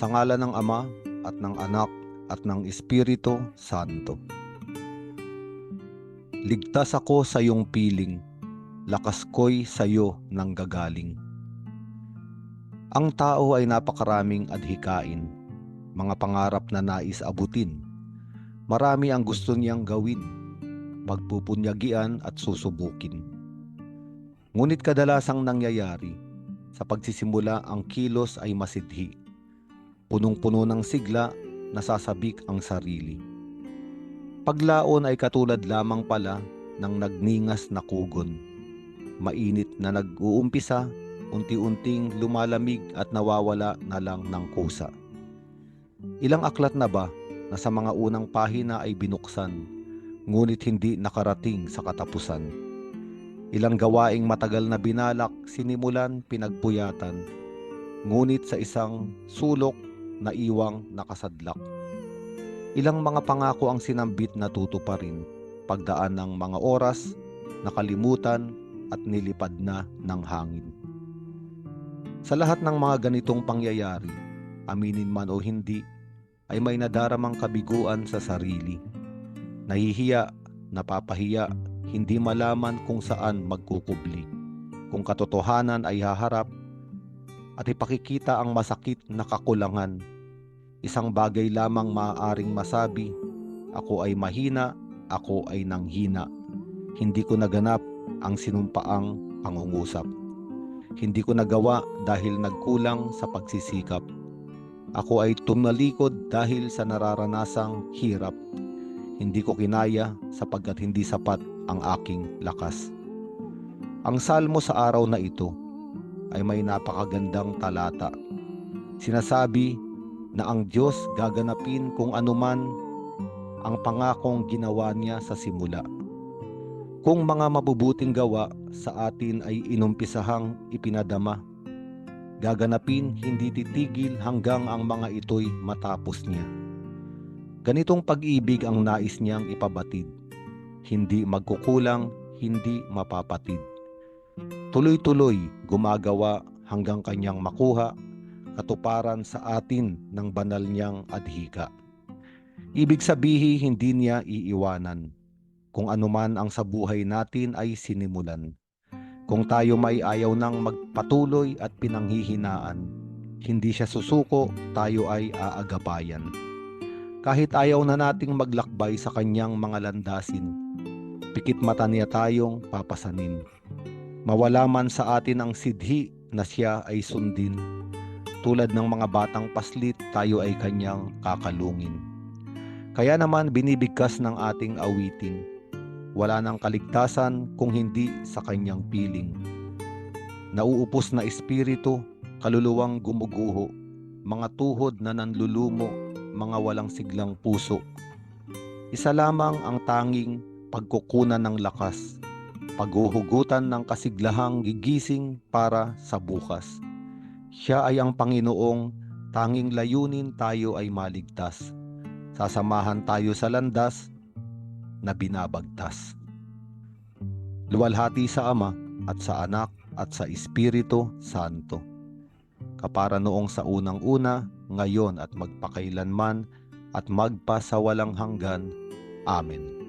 Sa ngala ng Ama at ng Anak at ng Espiritu Santo. Ligtas ako sa iyong piling, lakas ko'y sa iyo nang gagaling. Ang tao ay napakaraming adhikain, mga pangarap na nais abutin. Marami ang gusto niyang gawin, pagpupunyagian at susubukin. Ngunit kadalasang nangyayari, sa pagsisimula ang kilos ay masidhi. Punong-puno ng sigla, nasasabik ang sarili. Paglaon ay katulad lamang pala ng nagningas na kugon. Mainit na nag-uumpisa, unti-unting lumalamig at nawawala na lang ng kusa. Ilang aklat na ba na sa mga unang pahina ay binuksan, ngunit hindi nakarating sa katapusan? Ilang gawaing matagal na binalak, sinimulan, pinagpuyatan, ngunit sa isang sulok na iwang nakasadlak. Ilang mga pangako ang sinambit na tutuparin, pagdaan ng mga oras, nakalimutan at nilipad na ng hangin. Sa lahat ng mga ganitong pangyayari, aminin man o hindi, ay may nadaramang kabiguan sa sarili. Nahihiya, napapahiya, hindi malaman kung saan magkukubli. Kung katotohanan ay haharap at ipakikita ang masakit na kakulangan. Isang bagay lamang maaaring masabi, ako ay mahina, ako ay nanghina. Hindi ko naganap ang sinumpaang pangungusap. Hindi ko nagawa dahil nagkulang sa pagsisikap. Ako ay tumalikod dahil sa nararanasang hirap. Hindi ko kinaya sapagkat hindi sapat ang aking lakas. Ang salmo sa araw na ito ay may napakagandang talata. Sinasabi na ang Diyos gaganapin kung anuman ang pangakong ginawa niya sa simula. Kung mga mabubuting gawa sa atin ay inumpisahang ipinadama, gaganapin hindi titigil hanggang ang mga ito'y matapos niya. Ganitong pag-ibig ang nais niyang ipabatid hindi magkukulang, hindi mapapatid. Tuloy-tuloy gumagawa hanggang kanyang makuha katuparan sa atin ng banal niyang adhika. Ibig sabihin hindi niya iiwanan. Kung anuman ang sa buhay natin ay sinimulan. Kung tayo may ayaw nang magpatuloy at pinanghihinaan, hindi siya susuko, tayo ay aagabayan. Kahit ayaw na nating maglakbay sa kanyang mga landasin, pikit mata niya tayong papasanin. Mawala man sa atin ang sidhi na siya ay sundin. Tulad ng mga batang paslit, tayo ay kanyang kakalungin. Kaya naman binibigkas ng ating awitin. Wala nang kaligtasan kung hindi sa kanyang piling. Nauupos na espiritu, kaluluwang gumuguho, mga tuhod na nanlulumo, mga walang siglang puso. Isa lamang ang tanging pagkukunan ng lakas, paghuhugutan ng kasiglahang gigising para sa bukas. Siya ay ang Panginoong tanging layunin tayo ay maligtas. Sasamahan tayo sa landas na binabagtas. Luwalhati sa Ama at sa Anak at sa Espiritu Santo. Kapara noong sa unang-una, ngayon at magpakailanman at magpa sa walang hanggan. Amen.